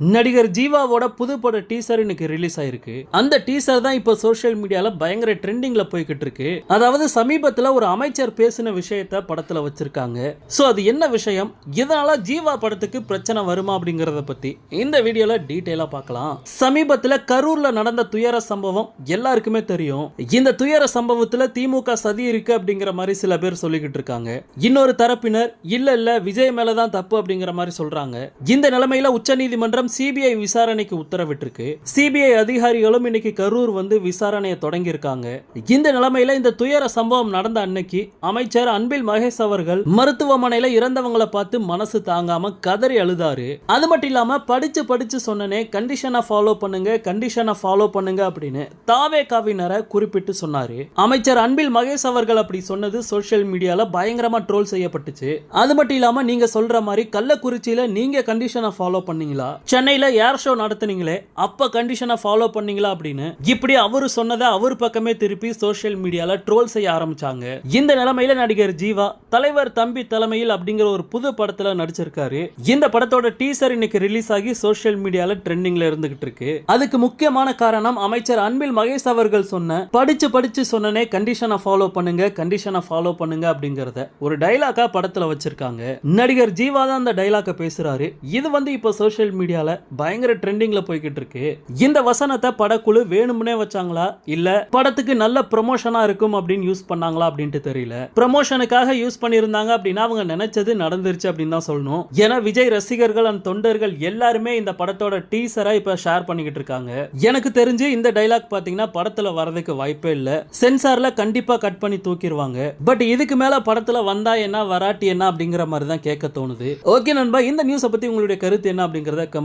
நடிகர் ஜீவாவோட புதுப்பட டீசர் இன்னைக்கு ரிலீஸ் ஆயிருக்கு. அந்த டீசர் தான் இப்போ சோஷியல் மீடியால பயங்கர ட்ரெண்டிங்ல போய்கிட்டு இருக்கு. அதாவது சமீபத்துல ஒரு அமைச்சர் பேசின விஷயத்த படத்துல வச்சிருக்காங்க. சோ அது என்ன விஷயம்? இதனால ஜீவா படத்துக்கு பிரச்சனை வருமா அப்படிங்கறத பத்தி இந்த வீடியோல டீட்டெயிலா பார்க்கலாம். சமீபத்துல கரூர்ல நடந்த துயர சம்பவம் எல்லாருக்குமே தெரியும். இந்த துயர சம்பவத்துல திமுக சதி இருக்கு அப்படிங்கிற மாதிரி சில பேர் சொல்லிக்கிட்டு இருக்காங்க. இன்னொரு தரப்பினர் இல்ல இல்ல விஜய் மேலதான் தப்பு அப்படிங்கிற மாதிரி சொல்றாங்க. இந்த நிலைமையில உச்சநீதிமன்றம் சிபிஐ விசாரணைக்கு உத்தரவிட்டிருக்கு. சிபிஐ அதிகாரிகளும் இன்னைக்கு கரூர் வந்து விசாரணையை தொடங்கி இருக்காங்க இந்த நிலைமையில இந்த துயர சம்பவம் நடந்த அன்னைக்கு அமைச்சர் அன்பில் மகேஷ் அவர்கள் மருத்துவமனையில இறந்தவங்களை பார்த்து மனசு தாங்காம கதறி அழுதாரு. அது மட்டும் இல்லாம படிச்சு படிச்சு சொன்னனே கண்டிஷனை ஃபாலோ பண்ணுங்க கண்டிஷனை ஃபாலோ பண்ணுங்க அப்படின்னு தாவே காவினரை குறிப்பிட்டு சொன்னாரு. அமைச்சர் அன்பில் மகேஷ் அவர்கள் அப்படி சொன்னது சோசியல் மீடியால பயங்கரமா ட்ரோல் செய்யப்பட்டுச்சு. அது மட்டும் இல்லாம நீங்க சொல்ற மாதிரி கள்ளக்குறிச்சியில நீங்க கண்டிஷனை ஃபாலோ பண்ணீங்களா? சென்னையில ஏர் ஷோ நடத்துனீங்களே அப்ப கண்டிஷனை ஃபாலோ பண்ணீங்களா அப்படின்னு? இப்படி அவரு சொன்னதை அவர் பக்கமே திருப்பி சோஷியல் மீடியால ட்ரோல் செய்ய ஆரம்பிச்சாங்க. இந்த நிலைமையில நடிகர் ஜீவா தலைவர் தம்பி தலைமையில் அப்படிங்கிற ஒரு புது படத்துல நடிச்சிருக்காரு. இந்த படத்தோட டீசர் இன்னைக்கு ரிலீஸ் ஆகி சோஷியல் மீடியால ட்ரெண்டிங்ல இருந்துகிட்டு இருக்கு. அதுக்கு முக்கியமான காரணம் அமைச்சர் அன்பில் மகேஷ் அவர்கள் சொன்ன படிச்சு படிச்சு சொன்னனே கண்டிஷனை ஃபாலோ பண்ணுங்க கண்டிஷனை ஃபாலோ பண்ணுங்க அப்படிங்கிறத ஒரு டைலாக்கா படத்துல வச்சிருக்காங்க. நடிகர் ஜீவா தான் அந்த டைலாக்கை பேசுறாரு. இது வந்து இப்போ சோஷியல் மீடியால பயங்கர ட்ரெண்டிங்ல போய்கிட்டு இருக்கு இந்த வசனத்தை படக்குழு வேணும்னே வச்சாங்களா? இல்ல படத்துக்கு நல்ல ப்ரமோஷனா இருக்கும் அப்படின்னு யூஸ் பண்ணாங்களா அப்படின்ட்டு தெரியல. ப்ரமோஷனுக்காக யூஸ் பண்ணியிருந்தாங்க அப்படின்னா அவங்க நினைச்சது நடந்துருச்சு அப்படின்னு தான் சொல்லணும். ஏன்னா விஜய் ரசிகர்கள் அண்ட் தொண்டர்கள் எல்லாருமே இந்த படத்தோட டீசரா இப்ப ஷேர் பண்ணிக்கிட்டு இருக்காங்க. எனக்கு தெரிஞ்சு இந்த டைலாக் பாத்தீங்கன்னா படத்துல வரதுக்கு வாய்ப்பே இல்ல. சென்சார்ல கண்டிப்பா கட் பண்ணி தூக்கிடுவாங்க பட் இதுக்கு மேல படத்துல வந்தா என்ன வராட்டி என்ன அப்படிங்கிற மாதிரி தான் கேட்க தோணுது. ஓகே நண்பா இந்த நியூஸை பத்தி உங்களுடைய கருத்து என்ன அப்படிங்கறத